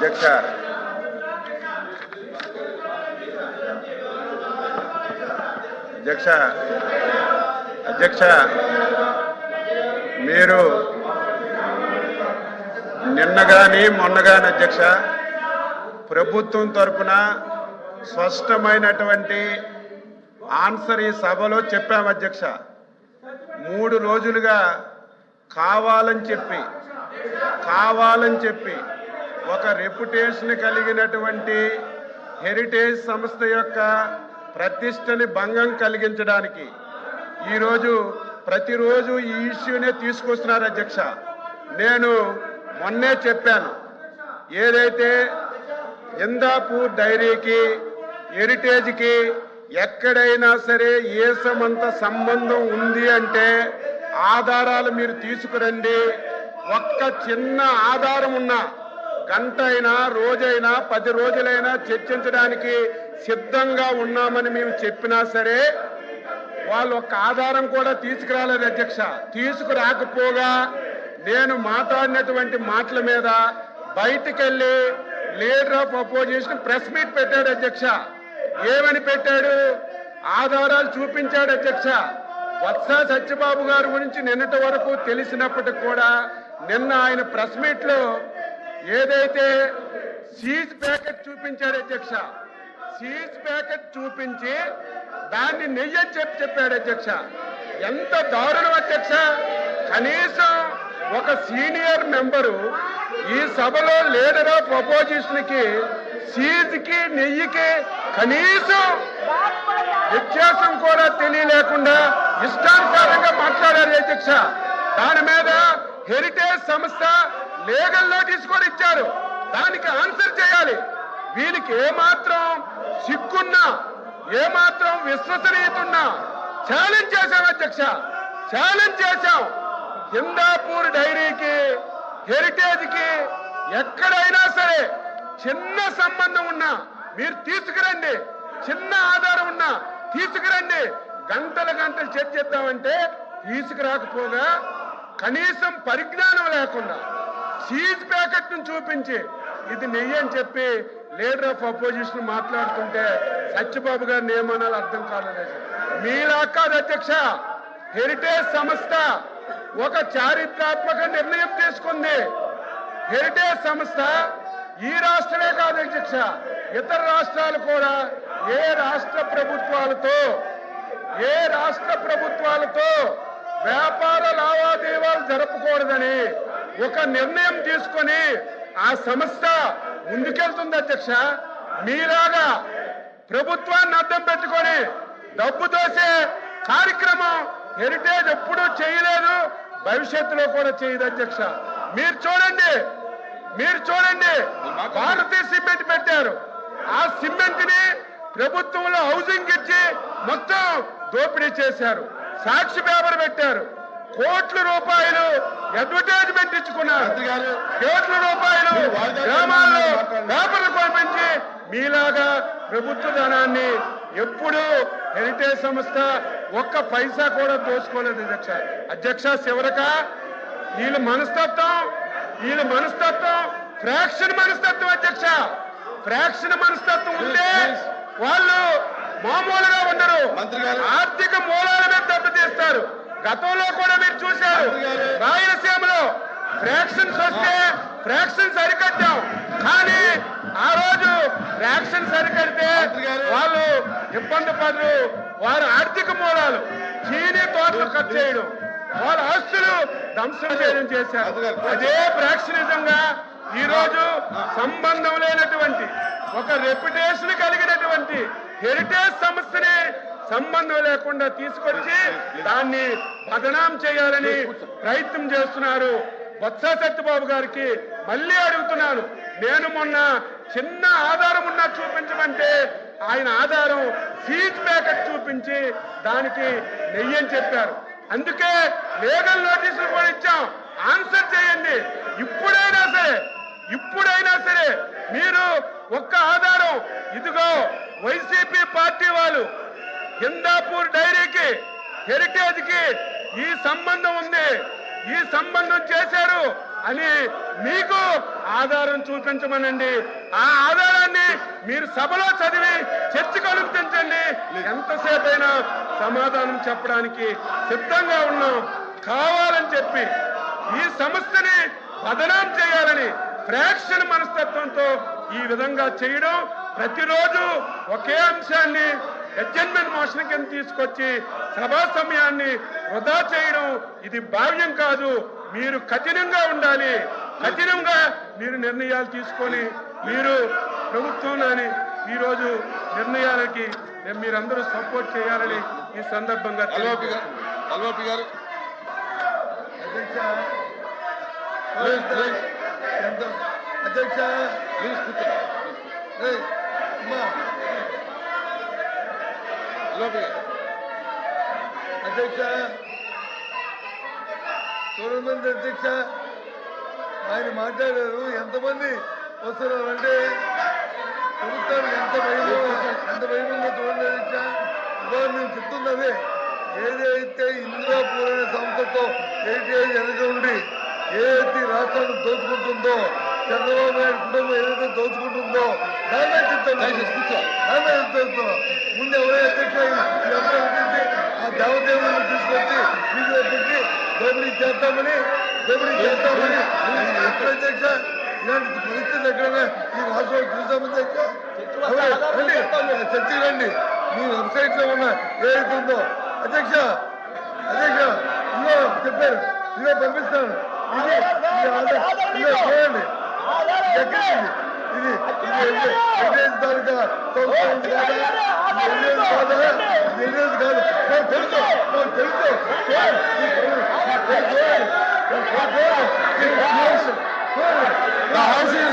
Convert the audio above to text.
అధ్యక్ష. అధ్యక్ష. అధ్యక్ష. మీరు నిన్న కానీ మొన్న కానీ అధ్యక్ష ప్రభుత్వం తరఫున స్పష్టమైనటువంటి ఆన్సర్ ఈ సభలో చెప్పాం అధ్యక్ష. మూడు రోజులుగా కావాలని చెప్పి కావాలని చెప్పి ఒక రెప్యుటేషన్ కలిగినటువంటి హెరిటేజ్ సంస్థ యొక్క ప్రతిష్టని భంగం కలిగించడానికి ఈరోజు ప్రతిరోజు ఈ ఇష్యూనే తీసుకొస్తున్నారు అధ్యక్ష. నేను మొన్నే చెప్పాను ఏదైతే ఇందాపూర్ డైరీకి హెరిటేజ్కి ఎక్కడైనా సరే ఏసమంత సంబంధం ఉంది అంటే ఆధారాలు మీరు తీసుకురండి. ఒక్క చిన్న ఆధారం ఉన్నా గంట అయినా రోజైనా పది రోజులైనా చర్చించడానికి సిద్ధంగా ఉన్నామని మేము చెప్పినా సరే వాళ్ళు ఒక ఆధారం కూడా తీసుకురాలేదు అధ్యక్ష. తీసుకురాకపోగా నేను మాట్లాడినటువంటి మాటల మీద బయటకెళ్ళి leader of opposition press meet పెట్టాడు అధ్యక్ష. ఏమని పెట్టాడు? ఆధారాలు చూపించాడు అధ్యక్ష. వత్స సత్యబాబు గారి గురించి నిన్నటి వరకు తెలిసినప్పటికి కూడా నిన్న ఆయన ప్రెస్ మీట్లో ఏదైతే సీజ్ ప్యాకెట్ చూపించాడు అధ్యక్ష సీజ్ ప్యాకెట్ చూపించి దాన్ని నెయ్యి చెప్పి చెప్పాడు అధ్యక్ష. ఎంత దారుణం అధ్యక్ష. కనీసం ఒక సీనియర్ మెంబరు ఈ సభలో లీడర్ ఆఫ్ అపోజిషన్కి సీజ్కి నెయ్యికి కనీసం వ్యత్యాసం కూడా తెలియలేకుండా ఇష్టానుసారంగా మాట్లాడారు అధ్యక్ష. దాని మీద హెరిటేజ్ సంస్థ లీగల్ నోటీస్ కూడా ఇచ్చారు. దానికి ఆన్సర్ చేయాలి. వీళ్ళకి ఏమాత్రం సిగ్గున్నా ఏమాత్రం విశ్వసనీయత ఉన్నా ఛాలెంజ్ చేశాం అధ్యక్ష. ఛాలెంజ్ చేశాం. హిందాపూర్ డైరీకి హెరిటేజ్కి ఎక్కడైనా సరే చిన్న సంబంధం ఉన్నా మీరు తీసుకురండి. చిన్న ఆధారం ఉన్నా తీసుకురండి. గంటల గంటలు చర్చిద్దామంటే తీసుకురాకపోగా కనీసం పరిజ్ఞానం లేకుండా సీజ్ ప్యాకెట్ను చూపించి ఇది నెయ్యి అని చెప్పి లీడర్ ఆఫ్ అపోజిషన్ మాట్లాడుతుంటే సత్యబాబు గారి నియమనాలు అర్థం కాలేదు. మీలా కాదు అధ్యక్ష హెరిటేజ్ సంస్థ ఒక చారిత్రాత్మక నిర్ణయం తీసుకుంది. హెరిటేజ్ సంస్థ ఈ రాష్ట్రమే కాదు అధ్యక్ష ఇతర రాష్ట్రాలు కూడా ఏ రాష్ట్ర ప్రభుత్వాలతో ఏ రాష్ట్ర ప్రభుత్వాలతో వ్యాపార లావాదేవీలు జరపకూడదని ఒక నిర్ణయం తీసుకొని ఆ సంస్థ ముందుకెళ్తుంది అధ్యక్ష. మీలాగా ప్రభుత్వాన్ని అర్థం పెట్టుకొని డబ్బు దోసే కార్యక్రమం హెరిటేజ్ ఎప్పుడూ చేయలేదు భవిష్యత్తులో కూడా చేయదు అధ్యక్ష. మీరు చూడండి మీరు చూడండి భారతీయ సిమెంట్ పెట్టారు. ఆ సిమెంట్ని ప్రభుత్వంలో హౌసింగ్ ఇచ్చి మొత్తం దోపిడీ చేశారు. సాక్షి పేపర్ పెట్టారు. కోట్ల రూపాయలు అడ్వర్టైజ్మెంట్ ఇచ్చుకున్నారు. కోట్ల రూపాయలు గ్రామాల్లో పేపర్లు కొనిపించి మీలాగా ప్రభుత్వ ధనాన్ని ఎప్పుడు హెరిటేజ్ సంస్థ ఒక్క పైసా కూడా దోచుకోలేదు అధ్యక్ష. అధ్యక్ష చివరక వీళ్ళ మనస్తత్వం వీళ్ళ మనస్తత్వం ఫ్రాక్షన్ మనస్తత్వం అధ్యక్ష. ఫ్రాక్షన్ మనస్తత్వం ఉంటే వాళ్ళు మామూలుగా ఉండరు. ఆర్థిక మూలాల మీద దెబ్బతీస్తారు. గతంలో కూడా మీరు చూశారు. రాయలసీమలో ఫ్రాక్షన్స్ వస్తే ఫ్రాక్షన్ సరికట్టాం కానీ ఆ రోజు ఫ్రాక్షన్ సరికడితే వాళ్ళు ఇబ్బంది పడరు. వారి ఆర్థిక మూలాలు చీనీ తోటలు కట్ చేయడం. వాళ్ళ ఆస్తులు ధ్వంసం చేయడం చేశారు. అదే ఫ్రాక్షనిజంగా ఈ రోజు సంబంధం లేనటువంటి ఒక రెప్యుటేషన్ కలిగినటువంటి హెరిటేజ్ సంస్థని సంబంధం లేకుండా తీసుకొచ్చి దాన్ని బదనాం చేయాలని ప్రయత్నం చేస్తున్నారు. బొత్స సత్యబాబు గారికి మళ్ళీ అడుగుతున్నాను. నేను మొన్న చిన్న ఆధారం ఉన్నా చూపించమంటే ఆయన ఆధారం సీజ్ ప్యాకెట్ చూపించి దానికి నెయ్యి అని చెప్పారు. అందుకే లీగల్ నోటీసులు కూడా ఇచ్చాం. ఆన్సర్ చేయండి. ఇప్పుడైనా సరే ఇప్పుడైనా సరే మీరు ఒక్క ఆధారం ఇదిగో వైసీ హిందాపూర్ డైరీకి హెరిటేజ్కి ఈ సంబంధం ఉంది. ఈ సంబంధం చేశారు అని మీకు ఆధారం చూపించమనండి. ఆ ఆధారాన్ని మీరు సభలో చదివి చర్చకు అనుమతించండి. ఎంతసేపు అయినా సమాధానం చెప్పడానికి సిద్ధంగా ఉన్నాం. కావాలని చెప్పి ఈ సంస్థని బదనాం చేయాలని ఫ్రాక్షన్ మనస్తత్వంతో ఈ విధంగా చేయడం ప్రతిరోజు ఒకే అంశాన్ని అడ్జస్ట్మెంట్ మోషన్ కింద తీసుకొచ్చి సభా సమయాన్ని వృధా చేయడం ఇది భావ్యం కాదు. మీరు కఠినంగా ఉండాలి. కఠినంగా మీరు నిర్ణయాలు తీసుకొని మీరు ప్రభుత్వంలోని ఈరోజు నిర్ణయాలకి మీరందరూ సపోర్ట్ చేయాలని ఈ సందర్భంగా అల్వాపి గారు అల్వాపి గారు. అధ్యక్ష ప్లీజ్ ప్లీజ్. ఎంత అధ్యక్ష. అధ్యక్ష చూడమంది అధ్యక్ష ఆయన మాట్లాడారు ఎంతమంది వస్తున్నారంటే ప్రభుత్వం ఎంత భయమో ఎంత భయమో చూడండి అధ్యక్ష ఇవాళ నేను చెప్తున్నదే ఏదైతే ఇందిరా పూరైన సంస్థతో ఏదైతే వెనక ఉండి ఏదైతే రాష్ట్రాన్ని దోచుకుంటుందో చంద్రబాబు నాయుడు కుటుంబం ఏదైతే దోచుకుంటుందో దాన్నే చెప్తాను దయచేసి కూర్చో ఆమె చెప్తున్నాం ముందు ఎవరే అధ్యక్ష ఇదంతా ఉంటుంది ఆ దేవదేవులను తీసుకొచ్చి వీధిలో పెట్టి దోపిడీ చేస్తామని దోపిడీ చేస్తామని ఎక్కడ అధ్యక్ష ఇలాంటి పరిస్థితి ఎక్కడైనా ఈ రాష్ట్రంలో చూసామని అధ్యక్ష అవే, రండి చర్చకి రండి మీ వెబ్సైట్లో ఉన్న ఏదైతే ఉందో అధ్యక్ష అధ్యక్ష ఇదిగో చెప్పారు ఇదిగో పంపిస్తాను ఇది ఇది ఆధార్ ఇదిగో చూడండి ఎక్కడ ఇది ఇది ఎవిడెన్స్ తాలూకా సంస్థ ఉంది కాదా ఇది ఎవిడెన్స్ కాదా ఇది ఎవిడెన్స్ కాదు నాకు తెలుసు నాకు తెలుసు చూడండి. ఈ చూడండి. ఈ చూడండి. ఈ చూడండి. ఈ చూడండి. చూడండి. The house is